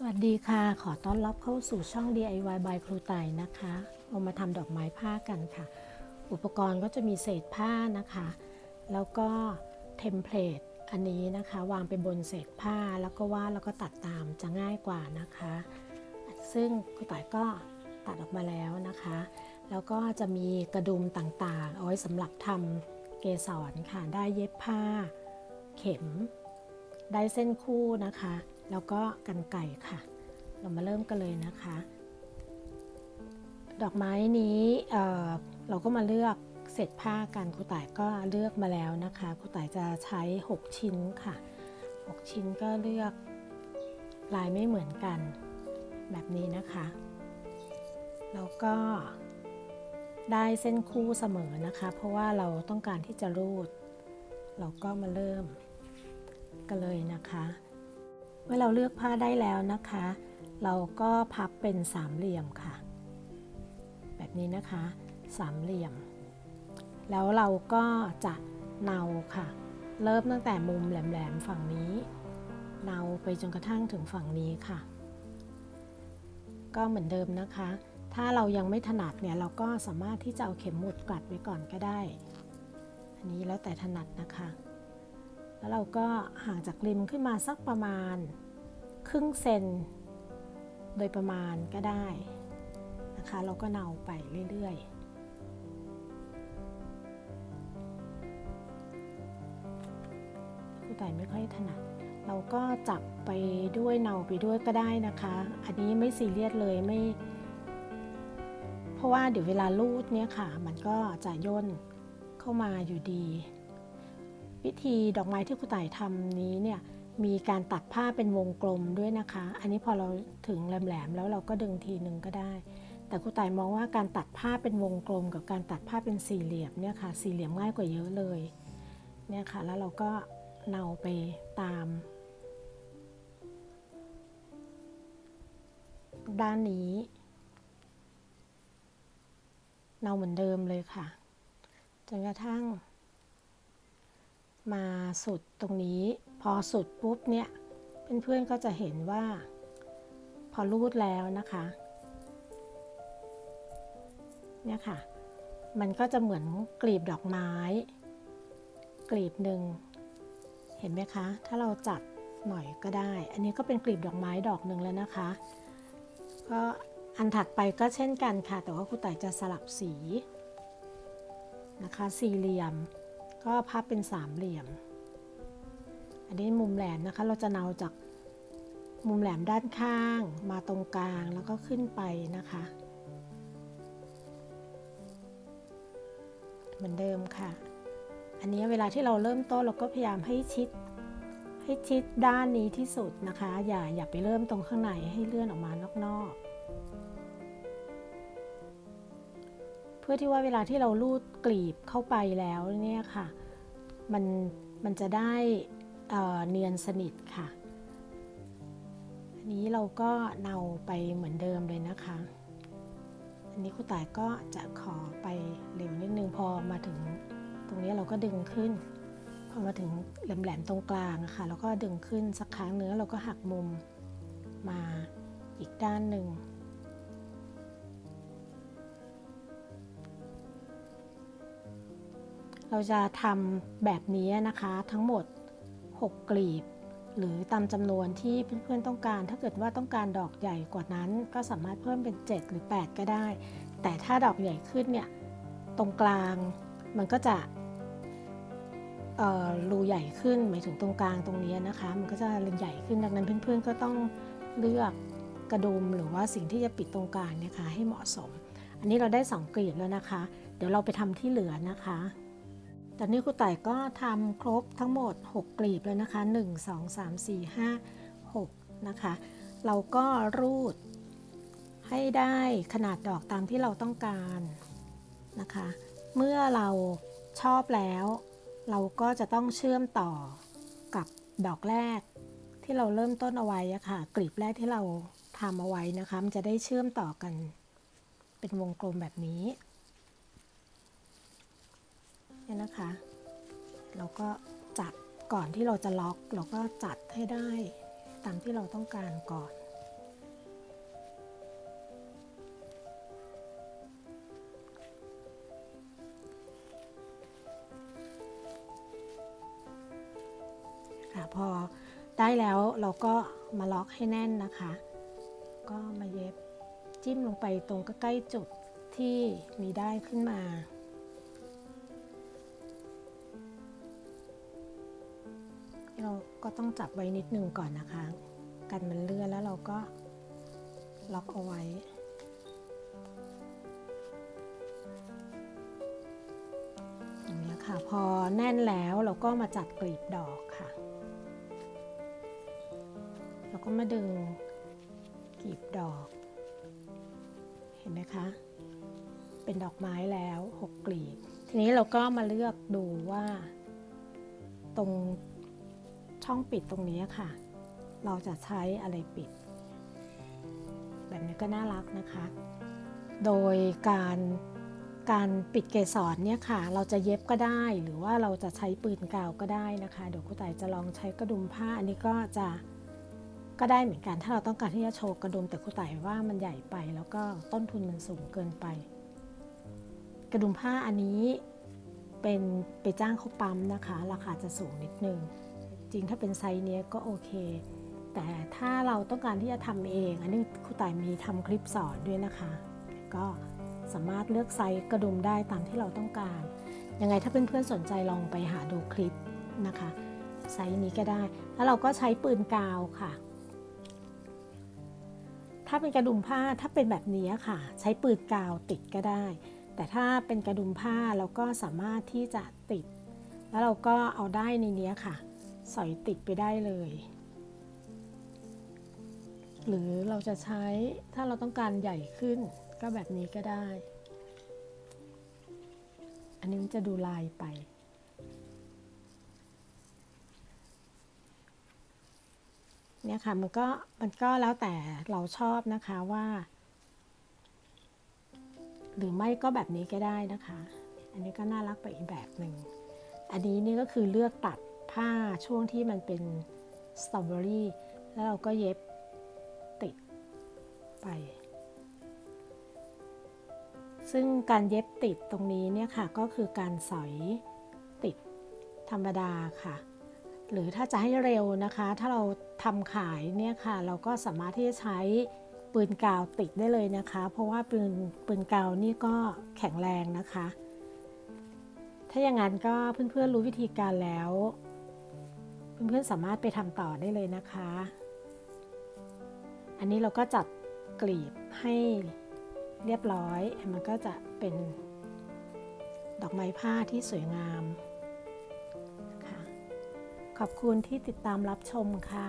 สวัสดีค่ะ ขอต้อนรับเข้าสู่ช่อง DIY by ครูไต่นะคะเรามาทำดอกไม้ผ้ากันค่ะ อุปกรณ์ก็จะมีเศษผ้านะคะ แล้วก็เทมเพลตอันนี้นะคะ วางไปบนเศษผ้าแล้วก็วาดแล้วก็ตัดตามจะง่ายกว่านะคะ ซึ่งครูไต่ก็ตัดออกมาแล้วนะคะ แล้วก็จะมีกระดุมต่างๆ เอาไว้สำหรับทำเกสรค่ะ ได้เย็บผ้า เข็ม ได้เส้นคู่นะคะ แล้วก็กันไก่ค่ะ เรามาเริ่มกันเลยนะคะ ดอกไม้นี้เเราก็มาเลือกเศษผ้ากันครูต่ายก็เลือกมาแล้วนะคะครูต่ายจะใช้ 6 ชิ้นค่ะ 6 ชิ้นก็เลือกลายไม่เหมือนกันแบบนี้นะคะ แล้วก็ได้เส้นคู่เสมอนะคะ เพราะว่าเราต้องการที่จะรูด เราก็มาเริ่มกันเลยนะคะ มื่อเราเลือกผ้าได้แล้วนะคะ เราก็พับเป็นสามเหลี่ยมค่ะ แบบนี้นะคะสามเหลี่ยม แล้วเราก็จะเนาค่ะ เริ่มตั้งแต่มุมแหลมๆฝั่งนี้เนาไปจนกระทั่งถึงฝั่งนี้ค่ะ ก็เหมือนเดิมนะคะ ถ้าเรายังไม่ถนัดเนี่ยเราก็สามารถที่จะเอาเข็มหมุดกลัดไว้ก่อนก็ได้ อันนี้แล้วแต่ถนัดนะคะ แล้วเราก็ห่างจากริมขึ้นมาสักประมาณครึ่งเซนโดยประมาณก็ได้นะคะ เราก็เนาไปเรื่อยๆผู้ไต่ไม่ค่อยถนัด เราก็จับไปด้วยเนาไปด้วยก็ได้นะคะ อันนี้ไม่ซีเรียสเลยไม่ เพราะว่าเดี๋ยวเวลาลูดเนี่ยค่ะ มันก็จะย่นเข้ามาอยู่ดี วิธีดอกไม้ที่ครูต่ายทำนี้เนี่ยมีการตัดผ้าเป็นวงกลมด้วยนะคะ อันนี้พอเราถึงแหลมๆแล้วเราก็ดึงทีหนึ่งก็ได้ แต่ครูต่ายมองว่าการตัดผ้าเป็นวงกลม กับการตัดผ้าเป็นสี่เหลี่ยมเนี่ยค่ะ สี่เหลี่ยมง่ายกว่าเยอะเลยเนี่ยค่ะ แล้วเราก็เนาไปตาม ด้านนี้ เนาเหมือนเดิมเลยค่ะ จนกระทั่ง มาสุดตรงนี้ พอสุดปุ๊บเนี่ยเพื่อนๆก็จะเห็นว่า พอรูดแล้วนะคะเนี่ยค่ะ มันก็จะเหมือนกลีบดอกไม้ กลีบหนึ่งเห็นไหมคะ ถ้าเราจัดหน่อยก็ได้ อันนี้ก็เป็นกลีบดอกไม้ดอกหนึ่งแล้วนะคะ ก็อันถัดไปก็เช่นกันค่ะ แต่ว่าครูต่ายจะสลับสีนะคะ สี่เหลี่ยม ก็พับเป็นสามเหลี่ยม อันนี้มุมแหลมนะคะ เราจะเนาจากมุมแหลมด้านข้างมาตรงกลางแล้วก็ขึ้นไปนะคะ เหมือนเดิมค่ะ อันนี้เวลาที่เราเริ่มต้นเราก็พยายามให้ชิด ให้ชิดด้านนี้ที่สุดนะคะ อย่าอย่าไปเริ่มตรงข้างในให้เลื่อนออกมานอกๆ พื่อที่ว่าเวลาที่เราลูดกลีบเข้าไปแล้วเนี่ยค่ะ มันมันจะได้เนียนสนิทค่ะ อันนี้เราก็เนาไปเหมือนเดิมเลยนะคะ อันนี้ครูต่ายก็จะขอไปเร็วนิดนึงพอมาถึงตรงนี้เราก็ดึงขึ้น พอมาถึงแหลมๆตรงกลางะค่ะเราก็ดึงขึ้นสักครั้งเนื้อเราก็หักมุมมาอีกด้านหนึ่ง เราจะทำแบบนี้นะคะทั้งหมด 6 กลีบ หรือตามจำนวนที่เพื่อนๆต้องการ ถ้าเกิดว่าต้องการดอกใหญ่กว่านั้นก็สามารถเพิ่มเป็น 7 หรือ 8 ก็ได้ แต่ถ้าดอกใหญ่ขึ้นเนี่ยตรงกลางมันก็จะเอ่อรูใหญ่ขึ้นหมายถึงตรงกลางตรงนี้นะคะ มันก็จะใหญ่ขึ้นดังนั้นเพื่อนๆก็ต้องเลือกกระดุมหรือว่าสิ่งที่จะปิดตรงกลางนะคะให้เหมาะสม อันนี้เราได้ 2 กลีบแล้วนะคะ เดี๋ยวเราไปทำที่เหลือนะคะ ตอนนี้ครูต่ายก็ทำครบทั้งหมด 6 กลีบแล้วนะคะ 1 2 3 4 5 6 นะคะ เราก็รูดให้ได้ขนาดดอกตามที่เราต้องการนะคะ เมื่อเราชอบแล้ว เราก็จะต้องเชื่อมต่อกับดอกแรกที่เราเริ่มต้นเอาไว้ะค่ะ กลีบแรกที่เราทำเอาไว้นะคะ มันจะได้เชื่อมต่อกันเป็นวงกลมแบบนี้ นี่ยนะคะ เราก็จัดก่อนที่เราจะล็อก เราก็จัดให้ได้ตามที่เราต้องการก่อนค่ะพอได้แล้วเราก็มาล็อกให้แน่นนะคะ ก็มาเย็บจิ้มลงไปตรงใกล้จุดที่มีได้ขึ้นมา เราก็ต้องจับไว้นิดนึงก่อนนะคะ กันมันเลื่อนแล้วเราก็ล็อกเอาไว้ อย่างนี้ค่ะ พอแน่นแล้วเราก็มาจัดกลีบดอกค่ะแล้วก็มาดึงกลีบดอก เห็นไหมคะ เป็นดอกไม้แล้วหกกลีบ ทีนี้เราก็มาเลือกดูว่าตรง ช่องปิดตรงนี้ค่ะ เราจะใช้อะไรปิด แบบนี้ก็น่ารักนะคะ โดยการการปิดเกสรเนี่ยค่ะ เราจะเย็บก็ได้หรือว่าเราจะใช้ปืนกาวก็ได้นะคะ เดี๋ยวครูต่ายจะลองใช้กระดุมผ้า อันนี้ก็จะก็ได้เหมือนกัน ถ้าเราต้องการที่จะโชว์กระดุมแต่ครูต่ายว่ามันใหญ่ไป แล้วก็ต้นทุนมันสูงเกินไป กระดุมผ้าอันนี้เป็นไปจ้างเขาปั๊มนะคะ ราคาจะสูงนิดนึง จริงถ้าเป็นไซส์เนี้ยก็โอเค แต่ถ้าเราต้องการที่จะทำเอง อันนี้ครูต่ายมีทำคลิปสอนด้วยนะคะ ก็สามารถเลือกไซส์กระดุมได้ตามที่เราต้องการ ยังไงถ้าเพื่อนๆสนใจลองไปหาดูคลิปนะคะ ไซส์นี้ก็ได้ แล้วเราก็ใช้ปืนกาวค่ะ ถ้าเป็นกระดุมผ้าถ้าเป็นแบบนี้ค่ะ ใช้ปืนกาวติดก็ได้ แต่ถ้าเป็นกระดุมผ้าเราก็สามารถที่จะติด แล้วเราก็เอาได้ในนี้ค่ะ สอยติดไปได้เลย หรือเราจะใช้ถ้าเราต้องการใหญ่ขึ้นก็แบบนี้ก็ได้ อันนี้มันจะดูลายไป เนี่ยค่ะมันก็มันก็แล้วแต่เราชอบนะคะว่า หรือไม่ก็แบบนี้ก็ได้นะคะ อันนี้ก็น่ารักไปอีกแบบหนึ่ง อันนี้นี่ก็คือเลือกตัด ผ้าช่วงที่มันเป็นสตรอเบอรี่แล้วเราก็เย็บติดไป ซึ่งการเย็บติดตรงนี้เนี่ยค่ะก็คือการสอยติดธรรมดาค่ะ หรือถ้าจะให้เร็วนะคะ ถ้าเราทำขายเนี่ยค่ะ เราก็สามารถที่จะใช้ปืนกาวติดได้เลยนะคะ เพราะว่าปืนปืนกาวนี่ก็แข็งแรงนะคะ ถ้าอย่างนั้นก็เพื่อนๆรู้วิธีการแล้ว เพื่อนๆสามารถไปทำต่อได้เลยนะคะ อันนี้เราก็จัดกลีบให้เรียบร้อย มันก็จะเป็นดอกไม้ผ้าที่สวยงามค่ะขอบคุณที่ติดตามรับชมค่ะ